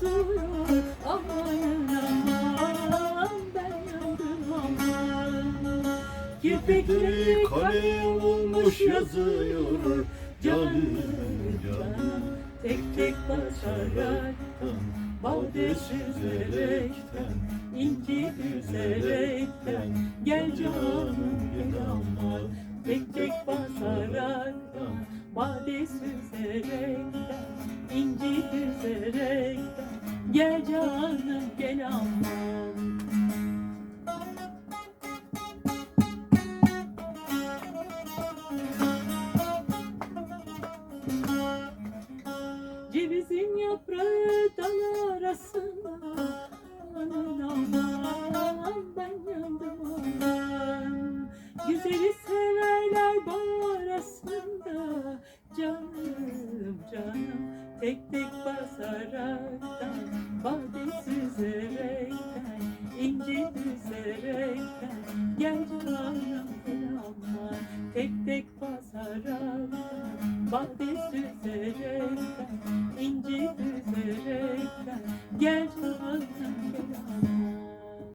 tutuyor Aman aman ben yandım. Aman Kirpikleri kalem olmuş yazıyor. Canım canım Tek tek basaraktan Bade süzerekten inci üzerekten Gel canım gel ama Tek tek basaraktan Bade süzerekten inci üzerekten Gel canım gel aman. Cevizin yaprağı dal arasında Aman aman ben yandım aman Güzeli tek tek basaraktan Bade süzerekten inci düzerekten. Gel canım aman tek tek basaraktan Bade süzerekten inci düzerekten. Gel canım